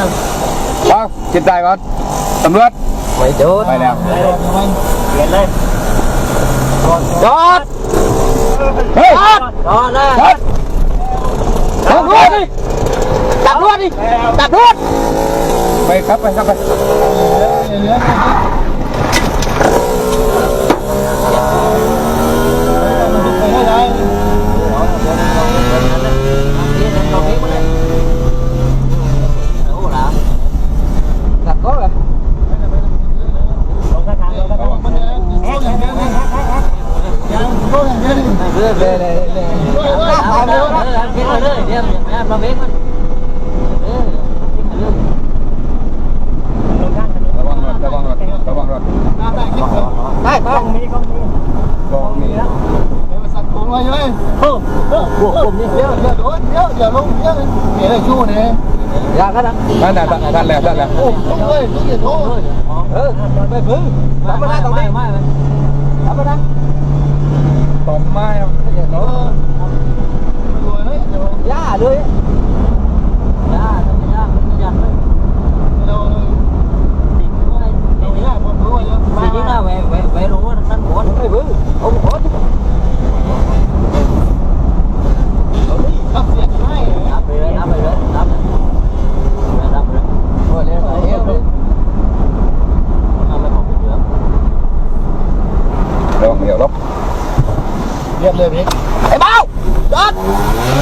นะว้าวจิตใจก่อนตำรวจไม่โดนไปแล้วเปลี่ยนเลยจอดเฮ้ยจอดเลยจอดตำรวจดิจับรวดดิจับรวดไปครับไปครับไป จับก็เลย เรื่อยเลยเลยเลยเอาเลยเลยเลยเดี๋ยวมาเว้นมันระวังรถระวังรถระวังรถได้ต้องมีก็มีกองนี้โอ้โหบวกผมนี่เยอะเยอะยาก็ดังนั่นน่ะนั่นแหละนั่นแหละเออไม่พึ่งทำไม่ได้ตรงนี้ทำไม่ได้ตบไม้ ย่าเลยย่าทำย่ามันยันเลยจริงนะแหวแหวแหวรู้ว่าท่านหัวไม่พึ่งเอาหัวนับไปเลยนับไปเลยนับนับไปเลยโอ้ยเลี้ยงเลี้ยงทำไม่ของเยอะ ระวังเดี๋ยวลบ ไอ้เบ้าจอด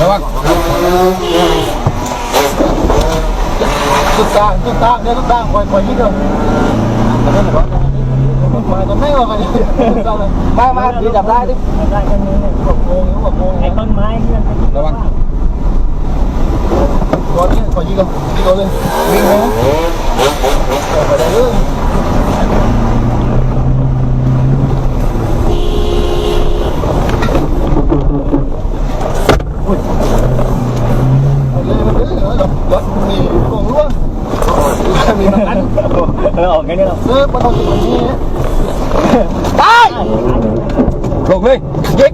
ระวังตุ๊กตาตุ๊กตาเนี่ยตุ๊กตาคอยคอยยิ่งเดิมมาจะไม่ว่ากันตุ๊กตาเลยมามาดีจับได้ดิได้กันนี้เนี่ยบอกโกงบอกโกงไอ้ต้นไม้เนี่ยระวังตัวนี้คอยยิ่งเดิมยิ่งตัวเลยวิ่งนะไปได้เลยรถมีกงร่วงมีน้ำมัน เออออกไงเนี่ยเราเออมันต้องอยู่ตรงนี้ได้ลงเลยยิง